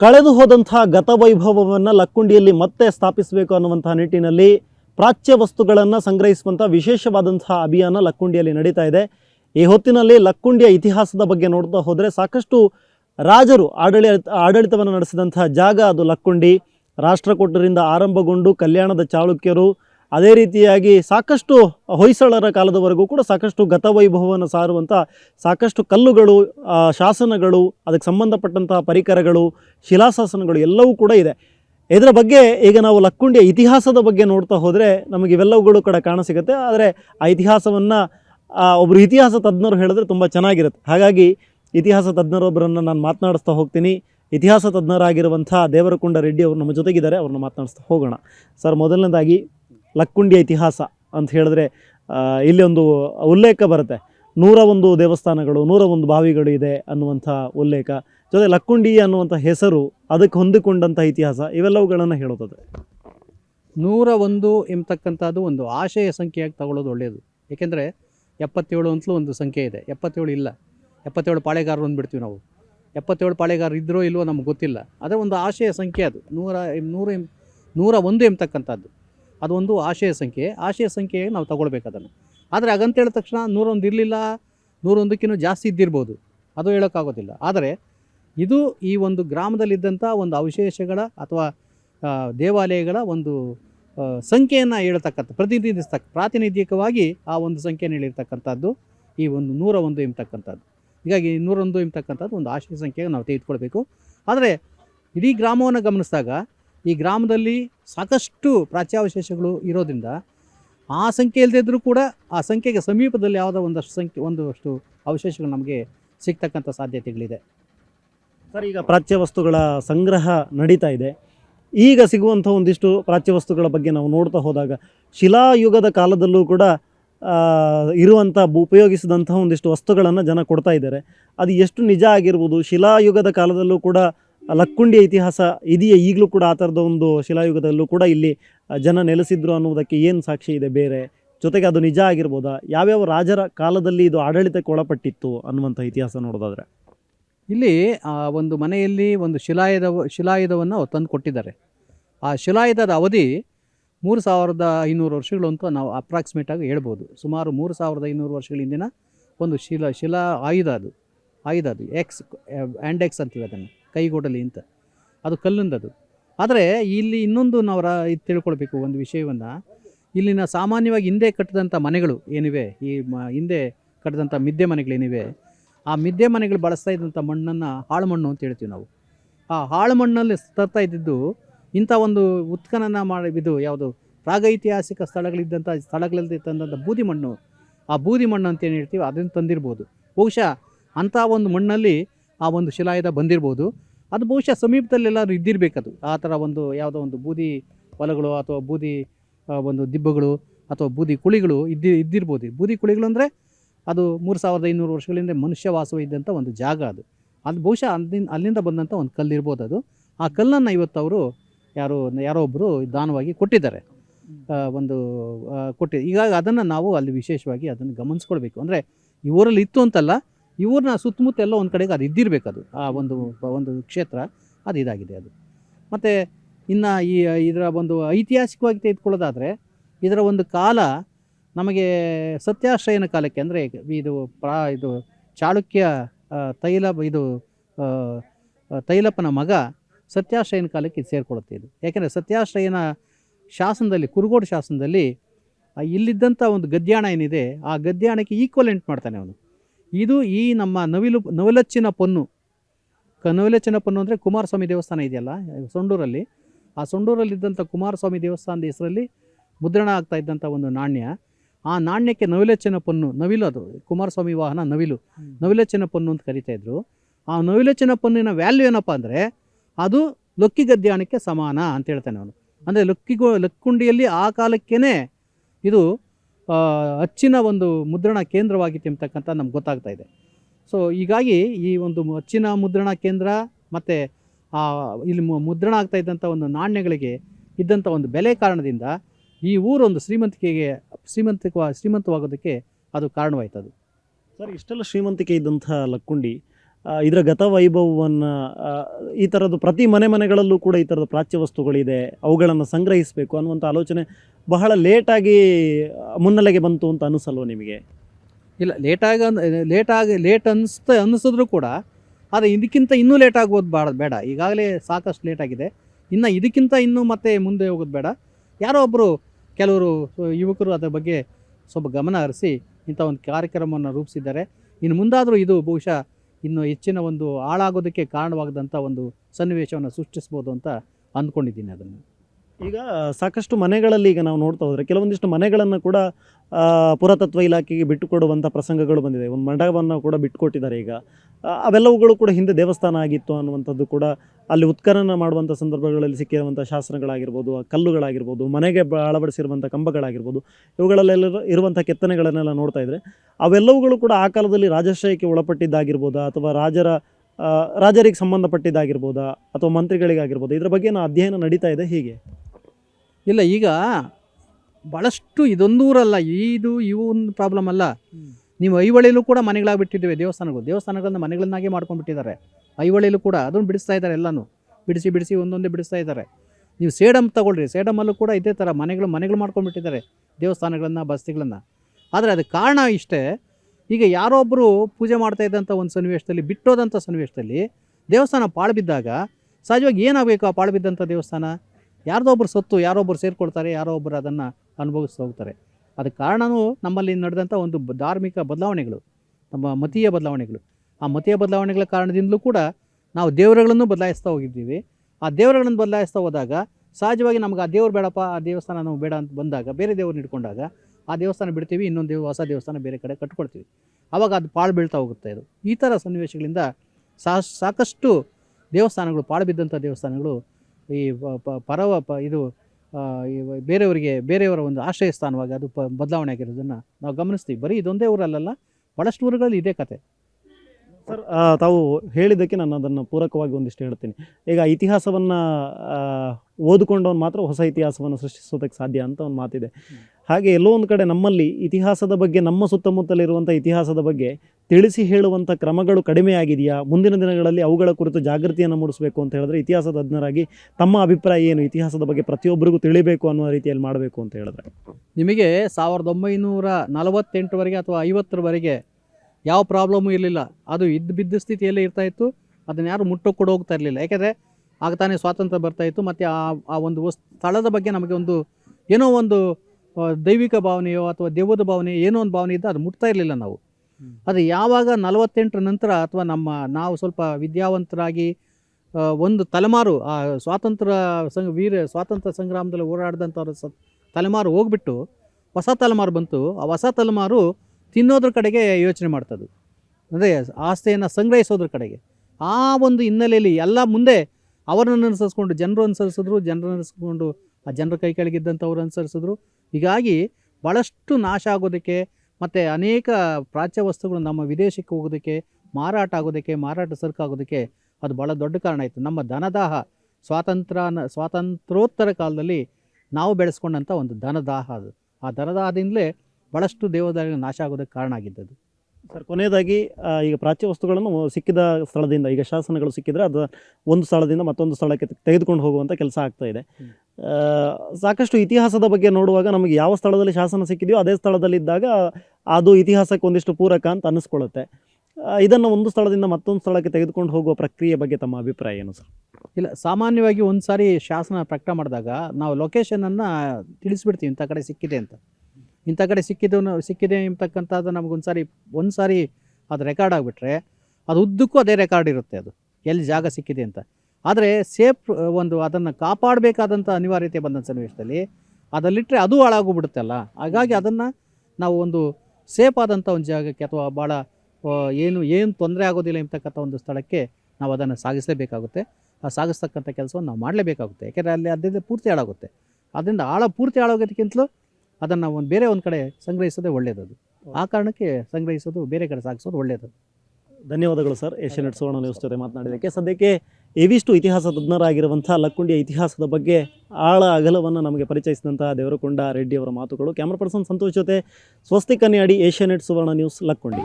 ಕಳೆದು ಹೋದಂತಹ ಗತವೈಭವವನ್ನು ಲಕ್ಕುಂಡಿಯಲ್ಲಿ ಮತ್ತೆ ಸ್ಥಾಪಿಸಬೇಕು ಅನ್ನುವಂತಹ ನಿಟ್ಟಿನಲ್ಲಿ ಪ್ರಾಚ್ಯ ವಸ್ತುಗಳನ್ನು ಸಂಗ್ರಹಿಸುವಂಥ ವಿಶೇಷವಾದಂತಹ ಅಭಿಯಾನ ಲಕ್ಕುಂಡಿಯಲ್ಲಿ ನಡೀತಾ ಇದೆ. ಈ ಹೊತ್ತಿನಲ್ಲಿ ಲಕ್ಕುಂಡಿಯ ಇತಿಹಾಸದ ಬಗ್ಗೆ ನೋಡ್ತಾ ಹೋದರೆ ಸಾಕಷ್ಟು ರಾಜರು ಆಡಳಿತ, ಆಡಳಿತವನ್ನು ನಡೆಸಿದಂಥ ಜಾಗ ಅದು ಲಕ್ಕುಂಡಿ. ರಾಷ್ಟ್ರಕೂಟರಿಂದ ಆರಂಭಗೊಂಡು ಕಲ್ಯಾಣದ ಚಾಳುಕ್ಯರು ಅದೇ ರೀತಿಯಾಗಿ ಸಾಕಷ್ಟು ಹೊಯ್ಸಳರ ಕಾಲದವರೆಗೂ ಕೂಡ ಸಾಕಷ್ಟು ಗತವೈಭವವನ್ನು ಸಾರುವಂಥ ಸಾಕಷ್ಟು ಕಲ್ಲುಗಳು ಶಾಸನಗಳು, ಅದಕ್ಕೆ ಸಂಬಂಧಪಟ್ಟಂತಹ ಪರಿಕರಗಳು, ಶಿಲಾಶಾಸನಗಳು ಎಲ್ಲವೂ ಕೂಡ ಇದೆ. ಇದರ ಬಗ್ಗೆ ಈಗ ನಾವು ಲಕ್ಕುಂಡಿಯ ಇತಿಹಾಸದ ಬಗ್ಗೆ ನೋಡ್ತಾ ಹೋದರೆ ನಮಗೆ ಇವೆಲ್ಲವುಗಳು ಕೂಡ ಕಾಣಸಿಗುತ್ತೆ. ಆದರೆ ಆ ಇತಿಹಾಸವನ್ನು ಒಬ್ಬರು ಇತಿಹಾಸ ತಜ್ಞರು ಹೇಳಿದ್ರೆ ತುಂಬ ಚೆನ್ನಾಗಿರುತ್ತೆ. ಹಾಗಾಗಿ ಇತಿಹಾಸ ತಜ್ಞರೊಬ್ಬರನ್ನು ನಾನು ಮಾತನಾಡಿಸ್ತಾ ಹೋಗ್ತೀನಿ. ಇತಿಹಾಸ ತಜ್ಞರಾಗಿರುವಂಥ ದೇವರಕೊಂಡ ರೆಡ್ಡಿ ಅವರು ನಮ್ಮ ಜೊತೆಗಿದ್ದಾರೆ. ಅವ್ರನ್ನ ಮಾತನಾಡಿಸ್ತಾ ಹೋಗೋಣ. ಸರ್, ಮೊದಲನೇದಾಗಿ ಲಕ್ಕುಂಡಿಯ ಇತಿಹಾಸ ಅಂತ ಹೇಳಿದ್ರೆ ಇಲ್ಲಿ ಒಂದು ಉಲ್ಲೇಖ ಬರುತ್ತೆ. ನೂರ ಒಂದು ದೇವಸ್ಥಾನಗಳು, ನೂರ ಒಂದು ಬಾವಿಗಳು ಇದೆ ಅನ್ನುವಂಥ ಉಲ್ಲೇಖ. ಜೊತೆ ಲಕ್ಕುಂಡಿ ಅನ್ನುವಂಥ ಹೆಸರು ಅದಕ್ಕೆ ಹೊಂದಿಕೊಂಡಂಥ ಇತಿಹಾಸ ಇವೆಲ್ಲವುಗಳನ್ನು ಹೇಳುತ್ತದೆ. ನೂರ ಒಂದು ಎಂಬತಕ್ಕಂಥದ್ದು ಒಂದು ಆಶಯ ಸಂಖ್ಯೆಯಾಗಿ ತಗೊಳ್ಳೋದು ಒಳ್ಳೆಯದು ಏಕೆಂದರೆ ಎಪ್ಪತ್ತೇಳು ಅಂತಲೂ ಒಂದು ಸಂಖ್ಯೆ ಇದೆ. ಎಪ್ಪತ್ತೇಳು ಇಲ್ಲ. ಎಪ್ಪತ್ತೇಳು ಪಾಳೆಗಾರರು ಅಂದ್ಬಿಡ್ತೀವಿ ನಾವು. ಎಪ್ಪತ್ತೇಳು ಪಾಳೆಗಾರರು ಇದ್ದರೋ ಇಲ್ವೋ ನಮ್ಗೆ ಗೊತ್ತಿಲ್ಲ. ಅದೇ ಒಂದು ಆಶಯ ಸಂಖ್ಯೆ ಅದು. ನೂರ ನೂರ ಎಂ, ನೂರ ಒಂದು ಎಂಬತಕ್ಕಂಥದ್ದು. ಅದು ಒಂದು ಆಶಯ ಸಂಖ್ಯೆ. ಆಶಯ ಸಂಖ್ಯೆಯಾಗಿ ನಾವು ತೊಗೊಳ್ಬೇಕು ಅದನ್ನು. ಆದರೆ ಹಾಗಂತ ಹೇಳಿದ ತಕ್ಷಣ ನೂರೊಂದು ಇರಲಿಲ್ಲ ನೂರೊಂದಕ್ಕಿಂತ ಜಾಸ್ತಿ ಇದ್ದಿರ್ಬೋದು. ಅದು ಹೇಳೋಕ್ಕಾಗೋದಿಲ್ಲ. ಆದರೆ ಇದು ಈ ಒಂದು ಗ್ರಾಮದಲ್ಲಿದ್ದಂಥ ಒಂದು ಅವಶೇಷಗಳ ಅಥವಾ ದೇವಾಲಯಗಳ ಒಂದು ಸಂಖ್ಯೆಯನ್ನು ಹೇಳ್ತಕ್ಕಂಥ ಪ್ರತಿನಿಧಿಸ್ತಕ್ಕ ಪ್ರಾತಿನಿಧಿಕವಾಗಿ ಆ ಒಂದು ಸಂಖ್ಯೆಯನ್ನು ಹೇಳಿರ್ತಕ್ಕಂಥದ್ದು, ಈ ಒಂದು ನೂರ ಒಂದು ಎಂಬತಕ್ಕಂಥದ್ದು. ಹೀಗಾಗಿ ನೂರೊಂದು ಎಂಬತಕ್ಕಂಥದ್ದು ಒಂದು ಆಶಯ ಸಂಖ್ಯೆಗೆ ನಾವು ತೆಗೆದುಕೊಳ್ಬೇಕು. ಆದರೆ ಇಡೀ ಗ್ರಾಮವನ್ನು ಗಮನಿಸಿದಾಗ ಈ ಗ್ರಾಮದಲ್ಲಿ ಸಾಕಷ್ಟು ಪ್ರಾಚ್ಯಾವಶೇಷಗಳು ಇರೋದ್ರಿಂದ ಆ ಸಂಖ್ಯೆ ಇಲ್ಲದೇ ಇದ್ದರೂ ಕೂಡ ಆ ಸಂಖ್ಯೆಗೆ ಸಮೀಪದಲ್ಲಿ ಯಾವುದೋ ಒಂದಷ್ಟು ಸಂಖ್ಯೆ, ಒಂದಷ್ಟು ಅವಶೇಷಗಳು ನಮಗೆ ಸಿಗ್ತಕ್ಕಂಥ ಸಾಧ್ಯತೆಗಳಿದೆ. ಸರ್, ಈಗ ಪ್ರಾಚ್ಯ ವಸ್ತುಗಳ ಸಂಗ್ರಹ ನಡೀತಾ ಇದೆ. ಈಗ ಸಿಗುವಂಥ ಒಂದಿಷ್ಟು ಪ್ರಾಚ್ಯ ವಸ್ತುಗಳ ಬಗ್ಗೆ ನಾವು ನೋಡ್ತಾ ಹೋದಾಗ ಶಿಲಾಯುಗದ ಕಾಲದಲ್ಲೂ ಕೂಡ ಇರುವಂಥ ಉಪಯೋಗಿಸಿದಂಥ ಒಂದಿಷ್ಟು ವಸ್ತುಗಳನ್ನು ಜನ ಕೊಡ್ತಾ ಇದ್ದಾರೆ. ಅದು ಎಷ್ಟು ನಿಜ ಆಗಿರ್ಬೋದು? ಶಿಲಾಯುಗದ ಕಾಲದಲ್ಲೂ ಕೂಡ ಲಕ್ಕುಂಡಿಯ ಇತಿಹಾಸ ಇದೆಯೇ? ಈಗಲೂ ಕೂಡ ಆ ಥರದ ಒಂದು ಶಿಲಾಯುಗದಲ್ಲೂ ಕೂಡ ಇಲ್ಲಿ ಜನ ನೆಲೆಸಿದ್ರು ಅನ್ನೋದಕ್ಕೆ ಏನು ಸಾಕ್ಷಿ ಇದೆ ಬೇರೆ? ಜೊತೆಗೆ ಅದು ನಿಜ ಆಗಿರ್ಬೋದಾ? ಯಾವ್ಯಾವ ರಾಜರ ಕಾಲದಲ್ಲಿ ಇದು ಆಡಳಿತಕ್ಕೆ ಒಳಪಟ್ಟಿತ್ತು ಅನ್ನುವಂಥ ಇತಿಹಾಸ ನೋಡೋದಾದ್ರೆ? ಇಲ್ಲಿ ಒಂದು ಮನೆಯಲ್ಲಿ ಒಂದು ಶಿಲಾಯುಧ, ಶಿಲಾಯುಧವನ್ನು ತಂದು ಕೊಟ್ಟಿದ್ದಾರೆ. ಆ ಶಿಲಾಯುಧದ ಅವಧಿ ಮೂರು ಸಾವಿರದ ಐನೂರು ವರ್ಷಗಳು ಅಂತ ನಾವು ಅಪ್ರಾಕ್ಸಿಮೇಟಾಗಿ ಹೇಳ್ಬೋದು. ಸುಮಾರು ಮೂರು ಸಾವಿರದ ಐನೂರು ವರ್ಷಗಳ ಹಿಂದಿನ ಒಂದು ಶಿಲಾ ಶಿಲಾ ಆಯುಧ ಅದು. ಆಯುಧ ಅದು. ಎಕ್ಸ್ ಆ್ಯಂಡ್ ಎಕ್ಸ್ ಅಂತೀವಿ ಅದನ್ನು. ಕೈಗೋಡಲಿ ಅಂತ. ಅದು ಕಲ್ಲಿಂದದು ಆದರೆ ಇಲ್ಲಿ ಇನ್ನೊಂದು ನಾವು ರಾ ತಿಳ್ಕೊಳ್ಬೇಕು ಒಂದು ವಿಷಯವನ್ನು. ಇಲ್ಲಿನ ಸಾಮಾನ್ಯವಾಗಿ ಹಿಂದೆ ಕಟ್ಟಿದಂಥ ಮನೆಗಳು ಏನಿವೆ? ಈ ಮ, ಹಿಂದೆ ಕಟ್ಟಿದಂಥ ಮಿದ್ದೆ ಮನೆಗಳೇನಿವೆ ಆ ಮಿದ್ದೆ ಮನೆಗಳು ಬಳಸ್ತಾ ಇದ್ದಂಥ ಮಣ್ಣನ್ನು ಹಾಳು ಮಣ್ಣು ಅಂತ ಹೇಳ್ತೀವಿ ನಾವು. ಆ ಹಾಳು ಮಣ್ಣಲ್ಲಿ ತರ್ತಾ ಇದ್ದಿದ್ದು ಇಂಥ ಒಂದು ಉತ್ಖನನ ಮಾಡಿ, ಇದು ಯಾವುದು ಪ್ರಾಗೈತಿಹಾಸಿಕ ಸ್ಥಳಗಳಿದ್ದಂಥ ಸ್ಥಳಗಳಲ್ಲಿ ತಂದಂಥ ಬೂದಿ ಮಣ್ಣು. ಆ ಬೂದಿ ಮಣ್ಣು ಅಂತ ಏನು ಹೇಳ್ತೀವಿ? ಅದನ್ನು ತಂದಿರ್ಬೋದು. ಬಹುಶಃ ಅಂಥ ಒಂದು ಮಣ್ಣಲ್ಲಿ ಆ ಒಂದು ಶಿಲಾಯುಧ ಬಂದಿರ್ಬೋದು. ಅದು ಬಹುಶಃ ಸಮೀಪದಲ್ಲೆಲ್ಲರೂ ಇದ್ದಿರಬೇಕದು. ಆ ಥರ ಒಂದು ಯಾವುದೋ ಒಂದು ಬೂದಿ ಹೊಲಗಳು ಅಥವಾ ಬೂದಿ ಒಂದು ದಿಬ್ಬಗಳು ಅಥವಾ ಬೂದಿ ಕುಳಿಗಳು ಇದ್ದಿ, ಇದ್ದಿರ್ಬೋದು. ಬೂದಿ ಕುಳಿಗಳು ಅಂದರೆ ಅದು ಮೂರು ಸಾವಿರದ ಐನೂರು ವರ್ಷಗಳಿಂದ ಮನುಷ್ಯ ವಾಸವಿದ್ದಂಥ ಒಂದು ಜಾಗ ಅದು. ಅದು ಬಹುಶಃ ಅಲ್ಲಿಂದ ಅಲ್ಲಿಂದ ಬಂದಂಥ ಒಂದು ಕಲ್ಲು ಇರ್ಬೋದು ಅದು. ಆ ಕಲ್ಲನ್ನು ಇವತ್ತು ಅವರು ಯಾರು, ಯಾರೋ ಒಬ್ಬರು ದಾನವಾಗಿ ಕೊಟ್ಟಿದ್ದಾರೆ. ಒಂದು ಕೊಟ್ಟಿ, ಈಗ ಅದನ್ನು ನಾವು ಅಲ್ಲಿ ವಿಶೇಷವಾಗಿ ಅದನ್ನು ಗಮನಿಸ್ಕೊಳ್ಬೇಕು. ಅಂದರೆ ಇವರಲ್ಲಿ ಇತ್ತು ಅಂತಲ್ಲ ಊರಿನ ಸುತ್ತಮುತ್ತ ಎಲ್ಲ ಒಂದು ಕಡೆಗೆ ಅದು ಇದ್ದಿರಬೇಕು ಅದು ಆ ಒಂದು ಒಂದು ಕ್ಷೇತ್ರ, ಅದು ಇದಾಗಿದೆ ಅದು. ಮತ್ತು ಇನ್ನು ಈ ಇದರ ಒಂದು ಐತಿಹಾಸಿಕವಾಗಿ ತೆಗೆದುಕೊಳ್ಳೋದಾದರೆ, ಇದರ ಒಂದು ಕಾಲ ನಮಗೆ ಸತ್ಯಾಶ್ರಯನ ಕಾಲಕ್ಕೆ ಅಂದರೆ ಇದು ಪ್ರಾ ಇದು ಚಾಳುಕ್ಯ ತೈಲ ಇದು ತೈಲಪ್ಪನ ಮಗ ಸತ್ಯಾಶ್ರಯನ ಕಾಲಕ್ಕೆ ಇದು ಸೇರಿಕೊಳ್ಳುತ್ತೆ ಇದು. ಯಾಕೆಂದರೆ ಸತ್ಯಾಶ್ರಯನ ಶಾಸನದಲ್ಲಿ, ಕುರುಗೋಡು ಶಾಸನದಲ್ಲಿ ಇಲ್ಲಿದ್ದಂಥ ಒಂದು ಗದ್ಯಾಣ ಏನಿದೆ, ಆ ಗದ್ಯಾಣಕ್ಕೆ ಈಕ್ವಲೆಂಟ್ ಮಾಡ್ತಾನೆ ಅವನು. ಇದು ಈ ನಮ್ಮ ನವಿಲು ನವಲಚ್ಚಿನ ಪೊನ್ನು. ಕ ನವಲಚ್ಚಿನ ಪೊನ್ನು ಅಂದರೆ ಕುಮಾರಸ್ವಾಮಿ ದೇವಸ್ಥಾನ ಇದೆಯಲ್ಲ ಸೊಂಡೂರಲ್ಲಿ. ಆ ಸೊಂಡೂರಲ್ಲಿದ್ದಂಥ ಕುಮಾರಸ್ವಾಮಿ ದೇವಸ್ಥಾನದ ಹೆಸರಲ್ಲಿ ಮುದ್ರಣ ಆಗ್ತಾ ಇದ್ದಂಥ ಒಂದು ನಾಣ್ಯ. ಆ ನಾಣ್ಯಕ್ಕೆ ನವಿಲಚ್ಚನ ಪೊನ್ನು ನವಿಲು ಅದು ಕುಮಾರಸ್ವಾಮಿ ವಾಹನ ನವಿಲು. ನವಿಲಚ್ಚನ ಪೊನ್ನು ಅಂತ ಕರಿತಾ ಇದ್ರು. ಆ ನವಿಲಚ್ಚನ ಪೊನ್ನಿನ ವ್ಯಾಲ್ಯೂ ಏನಪ್ಪ ಅಂದರೆ ಅದು ಲೊಕ್ಕಿ ಗದ್ಯಾಣಕ್ಕೆ ಸಮಾನ ಅಂತ ಹೇಳ್ತಾನೆ ಅವನು. ಅಂದರೆ ಲೊಕ್ಕಿಗೋ ಲಕ್ಕುಂಡಿಯಲ್ಲಿ ಆ ಕಾಲಕ್ಕೇ ಇದು ಅಚ್ಚಿನ ಒಂದು ಮುದ್ರಣ ಕೇಂದ್ರವಾಗಿತ್ತು ಎಂಬತಕ್ಕಂಥ ನಮ್ಗೆ ಗೊತ್ತಾಗ್ತಾ ಇದೆ. ಸೊ ಹೀಗಾಗಿ ಈ ಒಂದು ಅಚ್ಚಿನ ಮುದ್ರಣ ಕೇಂದ್ರ ಮತ್ತು ಇಲ್ಲಿ ಮುದ್ರಣ ಆಗ್ತಾ ಇದ್ದಂಥ ಒಂದು ನಾಣ್ಯಗಳಿಗೆ ಇದ್ದಂಥ ಒಂದು ಬೆಲೆ ಕಾರಣದಿಂದ ಈ ಊರೊಂದು ಶ್ರೀಮಂತಿಕೆಗೆ ಶ್ರೀಮಂತಿಕ ಶ್ರೀಮಂತವಾಗೋದಕ್ಕೆ ಅದು ಕಾರಣವಾಯ್ತು ಅದು ಸರ್, ಇಷ್ಟೆಲ್ಲ ಶ್ರೀಮಂತಿಕೆ ಇದ್ದಂಥ ಲಕ್ಕುಂಡಿ ಇದರ ಗತ ವೈಭವವನ್ನು ಈ ಥರದ್ದು ಪ್ರತಿ ಮನೆ ಮನೆಗಳಲ್ಲೂ ಕೂಡ ಈ ಥರದ ಪ್ರಾಚ್ಯ ವಸ್ತುಗಳಿದೆ ಅವುಗಳನ್ನು ಸಂಗ್ರಹಿಸಬೇಕು ಅನ್ನುವಂಥ ಆಲೋಚನೆ ಬಹಳ ಲೇಟಾಗಿ ಮುನ್ನೆಲೆಗೆ ಬಂತು ಅಂತ ಅನಿಸಲ್ವ ನಿಮಗೆ? ಇಲ್ಲ ಲೇಟಾಗಿ ಲೇಟಾಗಿ ಲೇಟ್ ಅನಿಸ್ತ ಅನ್ನಿಸಿದ್ರು ಕೂಡ, ಆದರೆ ಇದಕ್ಕಿಂತ ಇನ್ನೂ ಲೇಟ್ ಆಗೋದು ಬೇಡ ಬೇಡ. ಈಗಾಗಲೇ ಸಾಕಷ್ಟು ಲೇಟಾಗಿದೆ ಇನ್ನು ಇದಕ್ಕಿಂತ ಇನ್ನೂ ಮತ್ತೆ ಮುಂದೆ ಹೋಗೋದು ಬೇಡ. ಯಾರೋ ಒಬ್ಬರು ಕೆಲವರು ಯುವಕರು ಅದರ ಬಗ್ಗೆ ಸ್ವಲ್ಪ ಗಮನ ಹರಿಸಿ, ಇಂಥ ಒಂದು ಕಾರ್ಯಕ್ರಮವನ್ನು ರೂಪಿಸಿದ್ದಾರೆ. ಇನ್ನು ಮುಂದಾದರೂ ಇದು ಬಹುಶಃ ಇನ್ನು ಹೆಚ್ಚಿನ ಒಂದು ಹಾಳಾಗೋದಕ್ಕೆ ಕಾರಣವಾಗದಂಥ ಒಂದು ಸನ್ನಿವೇಶವನ್ನು ಸೃಷ್ಟಿಸ್ಬೋದು ಅಂತ ಅಂದ್ಕೊಂಡಿದ್ದೀನಿ ಅದನ್ನು. ಈಗ ಸಾಕಷ್ಟು ಮನೆಗಳಲ್ಲಿ ಈಗ ನಾವು ನೋಡ್ತಾ ಹೋದರೆ ಕೆಲವೊಂದಿಷ್ಟು ಮನೆಗಳನ್ನು ಕೂಡ ಪುರಾತತ್ವ ಇಲಾಖೆಗೆ ಬಿಟ್ಟುಕೊಡುವಂಥ ಪ್ರಸಂಗಗಳು ಬಂದಿದೆ. ಒಂದು ಮಂಡಪವನ್ನು ಕೂಡ ಬಿಟ್ಟುಕೊಟ್ಟಿದ್ದಾರೆ ಈಗ. ಅವೆಲ್ಲವುಗಳು ಕೂಡ ಹಿಂದೆ ದೇವಸ್ಥಾನ ಆಗಿತ್ತು ಅನ್ನುವಂಥದ್ದು ಕೂಡ ಅಲ್ಲಿ ಉತ್ಖನನ ಮಾಡುವಂಥ ಸಂದರ್ಭಗಳಲ್ಲಿ ಸಿಕ್ಕಿರುವಂಥ ಶಾಸನಗಳಾಗಿರ್ಬೋದು, ಕಲ್ಲುಗಳಾಗಿರ್ಬೋದು, ಮನೆಗೆ ಅಳವಡಿಸಿರುವಂಥ ಕಂಬಗಳಾಗಿರ್ಬೋದು ಇವುಗಳಲ್ಲೆಲ್ಲ ಇರುವಂಥ ಕೆತ್ತನೆಗಳನ್ನೆಲ್ಲ ನೋಡ್ತಾ ಇದ್ದರೆ ಅವೆಲ್ಲವುಗಳು ಕೂಡ ಆ ಕಾಲದಲ್ಲಿ ರಾಜಶ್ರಯಕ್ಕೆ ಒಳಪಟ್ಟಿದ್ದಾಗಿರ್ಬೋದಾ ಅಥವಾ ರಾಜರ ರಾಜರಿಗೆ ಸಂಬಂಧಪಟ್ಟಿದ್ದಾಗಿರ್ಬೋದಾ ಅಥವಾ ಮಂತ್ರಿಗಳಿಗಾಗಿರ್ಬೋದು? ಇದರ ಬಗ್ಗೆ ನಾವು ಅಧ್ಯಯನ ನಡೀತಾ ಇದೆ ಹೀಗೆ? ಇಲ್ಲ ಈಗ ಭಾಳಷ್ಟು ಇದೊಂದೂರಲ್ಲ ಇದು ಇವು ಒಂದು ಪ್ರಾಬ್ಲಮ್ ಅಲ್ಲ. ನೀವು ಐವಳಿಲೂ ಕೂಡ ಮನೆಗಳಾಗ್ಬಿಟ್ಟಿದ್ದೇವೆ ದೇವಸ್ಥಾನಗಳು. ದೇವಸ್ಥಾನಗಳನ್ನ ಮನೆಗಳನ್ನಾಗೆ ಮಾಡ್ಕೊಂಡ್ಬಿಟ್ಟಿದ್ದಾರೆ. ಐವಳಿಲೂ ಕೂಡ ಅದನ್ನು ಬಿಡಿಸ್ತಾ ಇದ್ದಾರೆ ಎಲ್ಲನೂ. ಬಿಡಿಸಿ ಬಿಡಿಸಿ ಒಂದೊಂದೇ ಬಿಡಿಸ್ತಾ ಇದ್ದಾರೆ. ನೀವು ಸೇಡಮ್ ತಗೊಳ್ರಿ. ಸೇಡಮಲ್ಲೂ ಕೂಡ ಇದೇ ಥರ ಮನೆಗಳು ಮನೆಗಳು ಮಾಡ್ಕೊಂಡ್ಬಿಟ್ಟಿದ್ದಾರೆ ದೇವಸ್ಥಾನಗಳನ್ನು ಬಸ್ತಿಗಳನ್ನು. ಆದರೆ ಅದಕ್ಕೆ ಕಾರಣ ಇಷ್ಟೇ ಈಗ ಯಾರೊಬ್ಬರು ಪೂಜೆ ಮಾಡ್ತಾ ಇದ್ದಂಥ ಒಂದು ಸನ್ನಿವೇಶದಲ್ಲಿ ಬಿಟ್ಟೋದಂಥ ಸನ್ನಿವೇಶದಲ್ಲಿ ದೇವಸ್ಥಾನ ಪಾಳು ಬಿದ್ದಾಗ ಸಹಜವಾಗಿ ಏನಾಗಬೇಕು ಆ ಪಾಳು ಬಿದ್ದಂಥ ದೇವಸ್ಥಾನ? ಯಾರ್ದೋ ಒಬ್ಬರು ಸೊತ್ತು, ಯಾರೋ ಒಬ್ಬರು ಸೇರ್ಕೊಳ್ತಾರೆ, ಯಾರೋ ಒಬ್ಬರು ಅದನ್ನು ಅನುಭವಿಸ್ತಾ ಹೋಗ್ತಾರೆ. ಅದಕ್ಕೆ ಕಾರಣವೂ ನಮ್ಮಲ್ಲಿ ನಡೆದಂಥ ಒಂದು ಧಾರ್ಮಿಕ ಬದಲಾವಣೆಗಳು, ನಮ್ಮ ಮತೀಯ ಬದಲಾವಣೆಗಳು. ಆ ಮತೀಯ ಬದಲಾವಣೆಗಳ ಕಾರಣದಿಂದಲೂ ಕೂಡ ನಾವು ದೇವರುಗಳನ್ನು ಬದಲಾಯಿಸ್ತಾ ಹೋಗಿದ್ದೀವಿ. ಆ ದೇವರುಗಳನ್ನು ಬದಲಾಯಿಸ್ತಾ ಹೋದಾಗ ಸಹಜವಾಗಿ ನಮ್ಗೆ ಆ ದೇವ್ರು ಬೇಡಪ್ಪ, ಆ ದೇವಸ್ಥಾನ ನಾವು ಬೇಡ ಅಂತ ಬಂದಾಗ, ಬೇರೆ ದೇವ್ರನ್ನ ಇಟ್ಕೊಂಡಾಗ ಆ ದೇವಸ್ಥಾನ ಬಿಡ್ತೀವಿ, ಇನ್ನೊಂದು ದೇವ, ಹೊಸ ದೇವಸ್ಥಾನ ಬೇರೆ ಕಡೆ ಕಟ್ಕೊಳ್ತೀವಿ. ಆವಾಗ ಅದು ಪಾಳು ಬೀಳ್ತಾ ಹೋಗುತ್ತೆ ಇದು. ಈ ಥರ ಸನ್ನಿವೇಶಗಳಿಂದ ಸಾಕಷ್ಟು ದೇವಸ್ಥಾನಗಳು, ಪಾಳು ಬಿದ್ದಂಥ ದೇವಸ್ಥಾನಗಳು ಈ ಪರವ, ಪ, ಇದು ಬೇರೆಯವರಿಗೆ, ಬೇರೆಯವರ ಒಂದು ಆಶ್ರಯ ಸ್ಥಾನವಾಗಿ ಅದು ಪ, ಬದಲಾವಣೆ ಆಗಿರೋದನ್ನು ನಾವು ಗಮನಿಸ್ತೀವಿ. ಬರೀ ಇದೊಂದೇ ಊರಲ್ಲ ಭಾಳಷ್ಟು ಊರುಗಳಲ್ಲಿ ಇದೇ ಕತೆ. ಸರ್ ತಾವು ಹೇಳಿದ್ದಕ್ಕೆ ನಾನು ಅದನ್ನು ಪೂರಕವಾಗಿ ಒಂದಿಷ್ಟು ಹೇಳ್ತೀನಿ. ಈಗ ಇತಿಹಾಸವನ್ನು ಓದಿಕೊಂಡವನು ಮಾತ್ರ ಹೊಸ ಇತಿಹಾಸವನ್ನು ಸೃಷ್ಟಿಸೋದಕ್ಕೆ ಸಾಧ್ಯ ಅಂತ ಒಂದು ಮಾತಿದೆ. ಹಾಗೆ ಎಲ್ಲೋ ಒಂದು ಕಡೆ ನಮ್ಮಲ್ಲಿ ಇತಿಹಾಸದ ಬಗ್ಗೆ, ನಮ್ಮ ಸುತ್ತಮುತ್ತಲಿರುವಂಥ ಇತಿಹಾಸದ ಬಗ್ಗೆ ತಿಳಿಸಿ ಹೇಳುವಂಥ ಕ್ರಮಗಳು ಕಡಿಮೆ ಆಗಿದೆಯಾ? ಮುಂದಿನ ದಿನಗಳಲ್ಲಿ ಅವುಗಳ ಕುರಿತು ಜಾಗೃತಿಯನ್ನು ಮೂಡಿಸಬೇಕು ಅಂತ ಹೇಳಿದ್ರೆ ಇತಿಹಾಸದ ತಜ್ಞರಾಗಿ ತಮ್ಮ ಅಭಿಪ್ರಾಯ ಏನು, ಇತಿಹಾಸದ ಬಗ್ಗೆ ಪ್ರತಿಯೊಬ್ಬರಿಗೂ ತಿಳಿಬೇಕು ಅನ್ನೋ ರೀತಿಯಲ್ಲಿ ಮಾಡಬೇಕು ಅಂತ ಹೇಳಿದ್ರೆ. ನಿಮಗೆ ಸಾವಿರದ ಒಂಬೈನೂರ ನಲವತ್ತೆಂಟರವರೆಗೆ ಅಥವಾ ಐವತ್ತರವರೆಗೆ ಯಾವ ಪ್ರಾಬ್ಲಮ್ಮು ಇರಲಿಲ್ಲ. ಅದು ಇದ್ದು ಬಿದ್ದ ಸ್ಥಿತಿಯಲ್ಲೇ ಇರ್ತಾ ಇತ್ತು. ಅದನ್ನು ಯಾರು ಮುಟ್ಟೋಕೆ ಕೂಡ ಹೋಗ್ತಾ ಇರಲಿಲ್ಲ. ಯಾಕೆಂದರೆ ಆಗ ತಾನೇ ಸ್ವಾತಂತ್ರ್ಯ ಬರ್ತಾ ಇತ್ತು. ಮತ್ತು ಆ ಆ ಒಂದು ವಸ್ ಸ್ಥಳದ ಬಗ್ಗೆ ನಮಗೆ ಒಂದು ಏನೋ ಒಂದು ದೈವಿಕ ಭಾವನೆಯೋ ಅಥವಾ ದೇವದ ಭಾವನೆ ಏನೋ ಒಂದು ಭಾವನೆ ಇದ್ದ ಅದು ಮುಟ್ತಾ ಇರಲಿಲ್ಲ ನಾವು. ಅದು ಯಾವಾಗ ನಲವತ್ತೆಂಟರ ನಂತರ ಅಥವಾ ನಮ್ಮ ನಾವು ಸ್ವಲ್ಪ ವಿದ್ಯಾವಂತರಾಗಿ ಒಂದು ತಲೆಮಾರು ಆ ಸ್ವಾತಂತ್ರ್ಯ ಸಂಘ ವೀರ ಸ್ವಾತಂತ್ರ್ಯ ಸಂಗ್ರಾಮದಲ್ಲಿ ಹೋರಾಡಿದಂಥವ್ರ ಸ ತಲೆಮಾರು ಹೋಗ್ಬಿಟ್ಟು ಹೊಸ ತಲೆಮಾರು ಬಂತು. ಆ ಹೊಸ ತಲೆಮಾರು ತಿನ್ನೋದ್ರ ಕಡೆಗೆ ಯೋಚನೆ ಮಾಡ್ತದ್ದು ಅಂದರೆ ಆಸ್ತಿಯನ್ನು ಸಂಗ್ರಹಿಸೋದ್ರ ಕಡೆಗೆ. ಆ ಒಂದು ಹಿನ್ನೆಲೆಯಲ್ಲಿ ಎಲ್ಲ ಮುಂದೆ ಅವರನ್ನು ಅನುಸರಿಸ್ಕೊಂಡು ಜನರು ಅನುಸರಿಸಿದ್ರು, ಜನರನ್ನು ಅನುಸರಿಸ್ಕೊಂಡು ಆ ಜನರ ಕೈ ಕೆಳಗಿದ್ದಂಥವ್ರು ಅನುಸರಿಸಿದ್ರು. ಹೀಗಾಗಿ ಭಾಳಷ್ಟು ನಾಶ ಆಗೋದಕ್ಕೆ ಮತ್ತು ಅನೇಕ ಪ್ರಾಚ್ಯ ವಸ್ತುಗಳು ನಮ್ಮ ವಿದೇಶಕ್ಕೆ ಹೋಗೋದಕ್ಕೆ, ಮಾರಾಟ ಆಗೋದಕ್ಕೆ, ಮಾರಾಟ ಸರಕಾಗೋದಕ್ಕೆ ಅದು ಭಾಳ ದೊಡ್ಡ ಕಾರಣ ಆಯಿತು. ನಮ್ಮ ಧನದಾಹ ಸ್ವಾತಂತ್ರ್ಯನ ಸ್ವಾತಂತ್ರ್ಯೋತ್ತರ ಕಾಲದಲ್ಲಿ ನಾವು ಬೆಳೆಸ್ಕೊಂಡಂಥ ಒಂದು ಧನದಾಹ ಅದು. ಆ ಧನದಾಹದಿಂದಲೇ ಭಾಳಷ್ಟು ದೇವಾಲಯಗಳು ನಾಶ ಆಗೋದಕ್ಕೆ ಕಾರಣ ಆಗಿದ್ದದು ಸರ್ ಕೊನೆಯದಾಗಿ ಆ, ಈಗ ಪ್ರಾಚ್ಯ ವಸ್ತುಗಳನ್ನು ಸಿಕ್ಕಿದ ಸ್ಥಳದಿಂದ ಈಗ ಶಾಸನಗಳು ಸಿಕ್ಕಿದ್ರೆ ಅದು ಒಂದು ಸ್ಥಳದಿಂದ ಮತ್ತೊಂದು ಸ್ಥಳಕ್ಕೆ ತೆ- ತೆಗೆದುಕೊಂಡು ಹೋಗುವಂಥ ಕೆಲಸ ಆಗ್ತಾ ಇದೆ. ಆ, ಸಾಕಷ್ಟು ಇತಿಹಾಸದ ಬಗ್ಗೆ ನೋಡುವಾಗ ನಮಗೆ ಯಾವ ಸ್ಥಳದಲ್ಲಿ ಶಾಸನ ಸಿಕ್ಕಿದೆಯೋ ಅದೇ ಸ್ಥಳದಲ್ಲಿದ್ದಾಗ ಅದು ಇತಿಹಾಸಕ್ಕೆ ಒಂದಿಷ್ಟು ಪೂರಕ ಅಂತ ಅನ್ನಿಸ್ಕೊಳ್ಳುತ್ತೆ ಆ, ಇದನ್ನು ಒಂದು ಸ್ಥಳದಿಂದ ಮತ್ತೊಂದು ಸ್ಥಳಕ್ಕೆ ತೆಗೆದುಕೊಂಡು ಹೋಗುವ ಪ್ರಕ್ರಿಯೆ ಬಗ್ಗೆ ತಮ್ಮ ಅಭಿಪ್ರಾಯ ಏನು ಸರ್? ಇಲ್ಲ ಸಾಮಾನ್ಯವಾಗಿ ಒಂದು ಸಾರಿ ಶಾಸನ ಪ್ರಕಟ ಮಾಡಿದಾಗ ನಾವು ಲೊಕೇಶನನ್ನು ತಿಳಿಸ್ಬಿಡ್ತೀವಿ ಇಂಥ ಕಡೆ ಸಿಕ್ಕಿದೆ ಅಂತ. ಇಂಥ ಕಡೆ ಸಿಕ್ಕಿದ್ದು ಸಿಕ್ಕಿದೆ ಎಂಬತಕ್ಕಂಥದ್ದು ನಮಗೊಂದು ಒಂದ್ಸಾರಿ ಒಂದು ಸಾರಿ ಅದು ರೆಕಾರ್ಡ್ ಆಗಿಬಿಟ್ರೆ ಅದು ಉದ್ದಕ್ಕೂ ಅದೇ ರೆಕಾರ್ಡ್ ಇರುತ್ತೆ ಅದು ಎಲ್ಲಿ ಜಾಗ ಸಿಕ್ಕಿದೆ ಅಂತ. ಆದರೆ ಸೇಫ್ ಒಂದು ಅದನ್ನು ಕಾಪಾಡಬೇಕಾದಂಥ ಅನಿವಾರ್ಯತೆ ಬಂದ ಸನ್ನಿವೇಶದಲ್ಲಿ ಅದಲ್ಲಿಟ್ಟರೆ ಅದು ಹಾಳಾಗೋಗ್ಬಿಡುತ್ತಲ್ಲ. ಹಾಗಾಗಿ ಅದನ್ನು ನಾವು ಒಂದು ಸೇಫ್ ಆದಂಥ ಒಂದು ಜಾಗಕ್ಕೆ ಅಥವಾ ಭಾಳ ಏನು ಏನು ತೊಂದರೆ ಆಗೋದಿಲ್ಲ ಎಂಬತಕ್ಕಂಥ ಒಂದು ಸ್ಥಳಕ್ಕೆ ನಾವು ಅದನ್ನು ಸಾಗಿಸಲೇಬೇಕಾಗುತ್ತೆ. ಆ ಸಾಗಿಸ್ತಕ್ಕಂಥ ಕೆಲಸವನ್ನು ನಾವು ಮಾಡಲೇಬೇಕಾಗುತ್ತೆ. ಯಾಕೆಂದರೆ ಅಲ್ಲಿ ಅದರಿಂದ ಪೂರ್ತಿ ಹಾಳಾಗುತ್ತೆ. ಅದರಿಂದ ಆಳ ಪೂರ್ತಿ ಹಾಳಾಗೋದಕ್ಕಿಂತಲೂ ಅದನ್ನು ಒಂದು ಬೇರೆ ಒಂದು ಕಡೆ ಸಂಗ್ರಹಿಸೋದೇ ಒಳ್ಳೆಯದದು ಆ ಕಾರಣಕ್ಕೆ ಸಂಗ್ರಹಿಸೋದು ಬೇರೆ ಕಡೆ ಸಾಗಿಸೋದು ಒಳ್ಳೆಯದು ಧನ್ಯವಾದಗಳು ಸರ್. ಏಷ್ಯಾನೆಟ್ ಸುವರ್ಣ ನ್ಯೂಸ್ ಜೊತೆ ಮಾತನಾಡಿದ್ದಕ್ಕೆ ಸದ್ಯಕ್ಕೆ ಇವಿಷ್ಟು ಇತಿಹಾಸ ತಜ್ಞರಾಗಿರುವಂಥ ಲಕ್ಕುಂಡಿಯ ಇತಿಹಾಸದ ಬಗ್ಗೆ ಆಳ ಅಗಲವನ್ನು ನಮಗೆ ಪರಿಚಯಿಸಿದಂತಹ ದೇವರಕೊಂಡ ರೆಡ್ಡಿ ಅವರ ಮಾತುಗಳು. ಕ್ಯಾಮ್ರಾ ಪರ್ಸನ್ ಸಂತೋಷ್ ಜೊತೆ Swasti Kanyadi, Asianet Suvarna news Lakkundi.